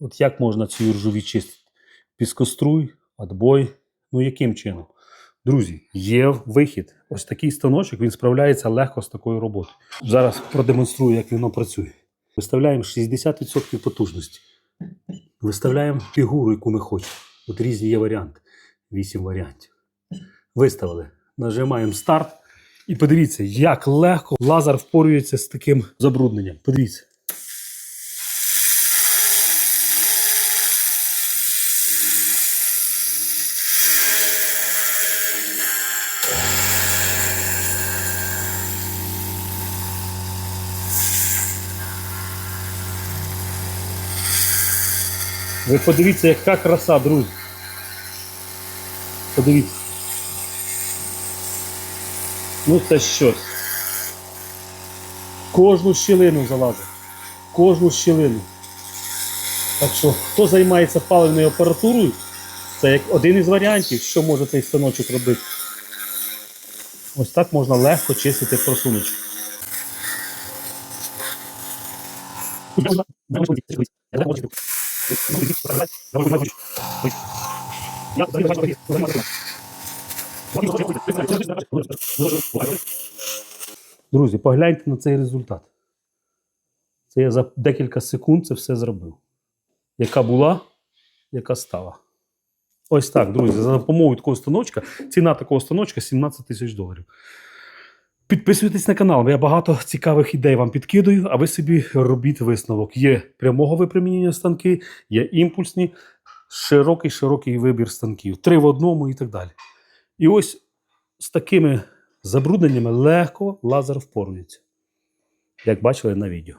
От як можна ці ржові чистити? Піскоструй, отбой. Ну яким чином? Друзі, є вихід. Ось такий станочок, він справляється легко з такою роботою. Зараз продемонструю, як воно працює. Виставляємо 60% потужності. Виставляємо фігуру, яку ми хочемо. От різні є варіанти. Вісім варіантів. Виставили. Нажимаємо старт. І подивіться, як легко лазер впорюється з таким забрудненням. Подивіться. Ви подивіться, яка краса, друзі. Подивіться. Ну це щось. Кожну щілину залазить. Кожну щілину. Так що, хто займається паливною апаратурою, це як один із варіантів, що може цей станочок робити. Ось так можна легко чистити просуночку. Друзі, погляньте на цей результат. Це я за декілька секунд це все зробив. Яка була, яка стала. Ось так, друзі, за допомогою такого станочка. Ціна такого станочка 17 тисяч доларів. Підписуйтесь на канал, я багато цікавих ідей вам підкидаю, а ви собі робіть висновок. Є прямого випромінення станки, є імпульсні, широкий широкий вибір станків. Три в одному і так далі. І ось з такими забрудненнями легко лазер впорується. Як бачили на відео.